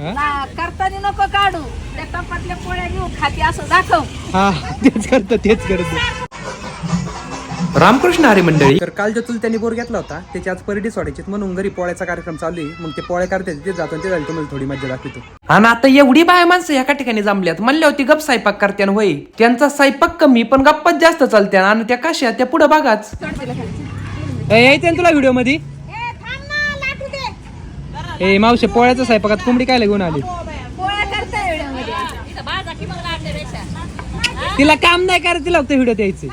ना करताना नको काढू. त्या टपातल्या पोळ्या घेऊ खाती असं दाखव. हा तेच करतो तेच करतो. रामकृष्ण हरी मंडळी. तर काल जो चुलत्याने बोर घेतला होता त्याची आज परिडी सोडायची म्हणून घरी पोळ्याचा कार्यक्रम चालू आहे. मग ते पोळ्या करते ते जातो आणि ते झालं तुम्हाला थोडी मजा दाखवतो. आणि आता एवढी बाय माणसं एका ठिकाणी जमल्यात. म्हणल्या होती गप स्वयंपाक करत्यान होय. त्यांचा स्वयंपाक कमी पण गप्पाच जास्त चालत्या आणि त्या कशा त्या पुढे बघाच. यायचं तुला व्हिडिओमध्ये? ए मावशी पोळ्याचा स्वयंपाकात कोंबडी काय घेऊन आली? पोळ्या करता व्हिडिओमध्ये. तिला काम नाही करत तिला फक्त व्हिडिओ द्यायचे.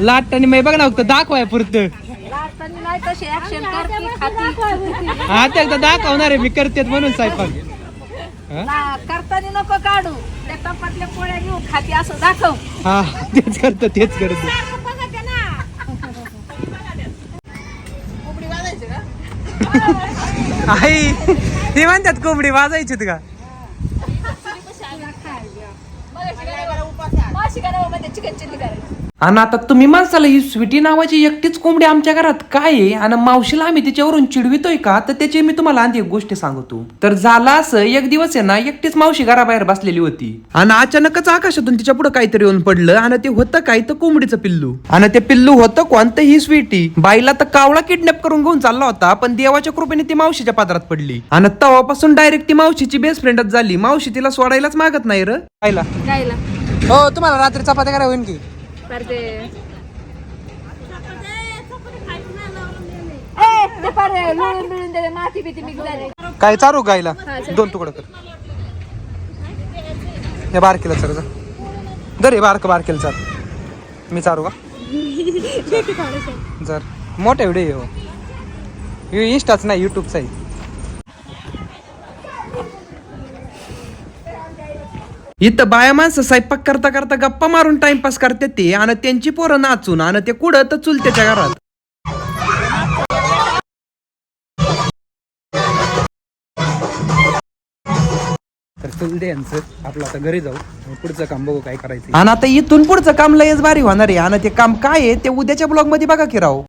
लाट आणि मी बघ ना फक्त दाखवाय पुरतं. लाटताना नाही तशी ऍक्शन करते खाती. हा ते एकदा दाखवणार आहे मी करतेत म्हणून स्वयंपाक. हा? ना करताना नको काढू. त्या टपातल्या पोळ्या घेऊ खाती असं दाखव. हा तेच करतो तेच करतो. आई ते म्हणतात कोंबडी वाजायची का? चिकन चिल्ली करायची. आणि आता तुम्ही माणसाला ही स्वीटी नावाची एकटीच कोंबडी आमच्या घरात काय आहे? आणि मावशीला आम्ही तिच्यावरून चिडवितोय का? तर त्याची मी तुम्हाला आधी एक गोष्ट सांगतो. तर झाला असं एक दिवस आहे ना एकटीच मावशी घराबाहेर बसलेली होती. आणि अचानकच आकाशातून तिच्या पुढे काहीतरी येऊन पडलं आणि ते होतं काय? तर कोंबडीचं पिल्लू. आणि ते पिल्लू होतं कोणतं ही स्वीटी. बाईला तर कावळा किडनॅप करून घेऊन चालला होता पण देवाच्या कृपेने ती मावशीच्या पात्रात पडली. आणि तेव्हापासून डायरेक्ट ती मावशीची बेस्ट फ्रेंडच झाली. मावशी तिला सोडायलाच मागत नाही र. खायला गायला हो तुम्हाला रात्री चपात्या करा होईन की. ते पार लुळून त्याला माती बिती मिक्स झाली काय चारू गायला. दोन तुकडं कर. हे बारकीला सर जा. दर हे बारक बारकेला चाल मी चारू का? जर. मोठे व्हिडिओ. हो हे इंस्टाच नाही युट्यूबचा आहे. इथं बाया माणसं स्वयंपाक करता करता गप्पा मारून टाइमपास करते ते. आणि त्यांची पोरं नाचून आणि ते कुठं तर चुलत्याच्या घरात. तर चल यांचं. आपलं आता घरी जाऊ. आणि पुढचं काम बघू काय करायचं. आणि आता इथून पुढचं काम लयच भारी होणार आहे. आणि ते काम काय आहे ते उद्याच्या ब्लॉगमध्ये बघा की राव.